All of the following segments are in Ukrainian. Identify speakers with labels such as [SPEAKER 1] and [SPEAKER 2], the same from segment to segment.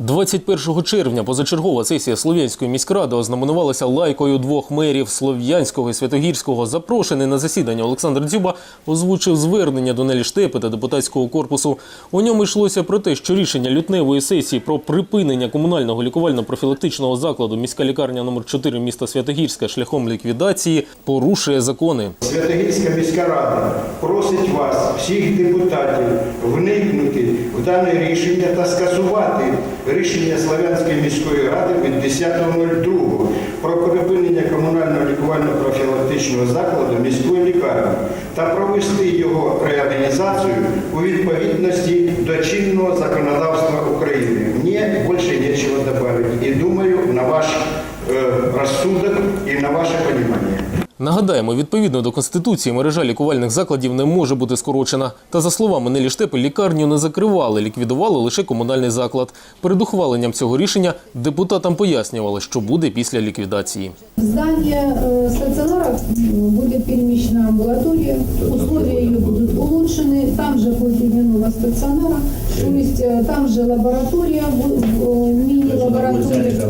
[SPEAKER 1] 21 червня позачергова сесія Слов'янської міськради ознаменувалася лайкою двох мерів Слов'янського і Святогірського. Запрошений на засідання Олександр Дзюба озвучив звернення до Нелі Штепи та депутатського корпусу. У ньому йшлося про те, що рішення лютневої сесії про припинення комунального лікувально-профілактичного закладу міська лікарня номер 4 міста Святогірська шляхом ліквідації порушує закони.
[SPEAKER 2] Святогірська міська рада просить вас, всіх депутатів, вникнути в дане рішення та скасувати рішення Славянської міської ради від 10.02 про припинення комунального лікувально-профілактичного закладу міської лікарні та провести його реорганізацію у відповідності до чинного законодавства України. Мені більше нічого додати. І думаю на ваш е, розсудок і на ваше розуміння.
[SPEAKER 1] Нагадаємо, відповідно до конституції, мережа лікувальних закладів не може бути скорочена. Та за словами Нелі Штепи, лікарню не закривали, ліквідували лише комунальний заклад. Перед ухваленням цього рішення депутатам пояснювали, що буде після ліквідації.
[SPEAKER 3] В здание э, стационара м, будет перемещена амбулатория, условия ее будут улучшены, там же будет нового стационара, то есть э, там же лаборатория, бу- э, мини-лаборатория,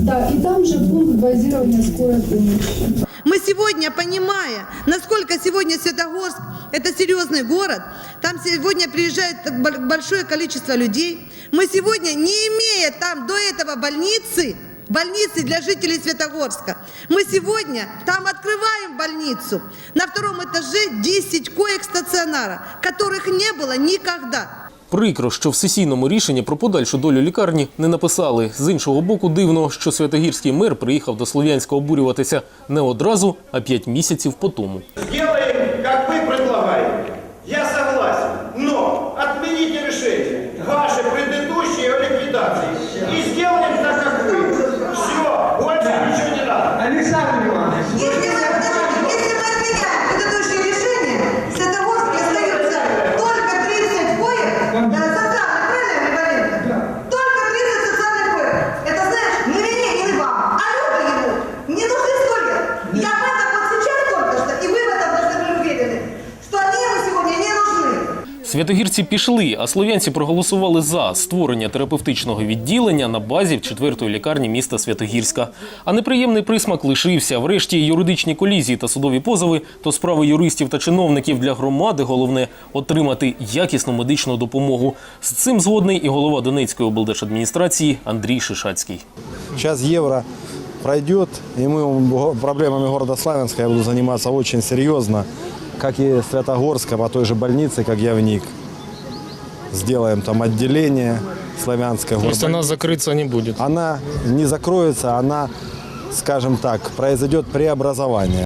[SPEAKER 3] да, и там же пункт базирования скорой помощи.
[SPEAKER 4] Сегодня, понимая, насколько сегодня Светогорск – это серьезный город, там сегодня приезжает бо- большое количество людей, мы сегодня, не имея там до этого больницы, больницы для жителей Светогорска, мы сегодня там открываем больницу. На втором этаже 10 коек стационара, которых не было никогда.
[SPEAKER 1] Прикро, що в сесійному рішенні про подальшу долю лікарні не написали. З іншого боку, дивно, що святогірський мер приїхав до Слов'янська обурюватися не одразу, а п'ять місяців по тому.
[SPEAKER 2] як как
[SPEAKER 1] Святогірці пішли, а слов'янці проголосували за створення терапевтичного відділення на базі четвертої лікарні міста Святогірська. А неприємний присмак лишився. Врешті юридичні колізії та судові позови то справи юристів та чиновників для громади. Головне отримати якісну медичну допомогу. З цим згодний і голова Донецької облдержадміністрації Андрій Шишацький.
[SPEAKER 5] Сейчас евро пройдет, и мы го- проблемами города Славянска я буду заниматься очень серьезно, как и Святогорска, по той же больнице, как Явник. Сделаем там отделение славянское.
[SPEAKER 1] есть
[SPEAKER 5] она
[SPEAKER 1] закрыться не будет?
[SPEAKER 5] Она не закроется, она, скажем так, произойдет преобразование.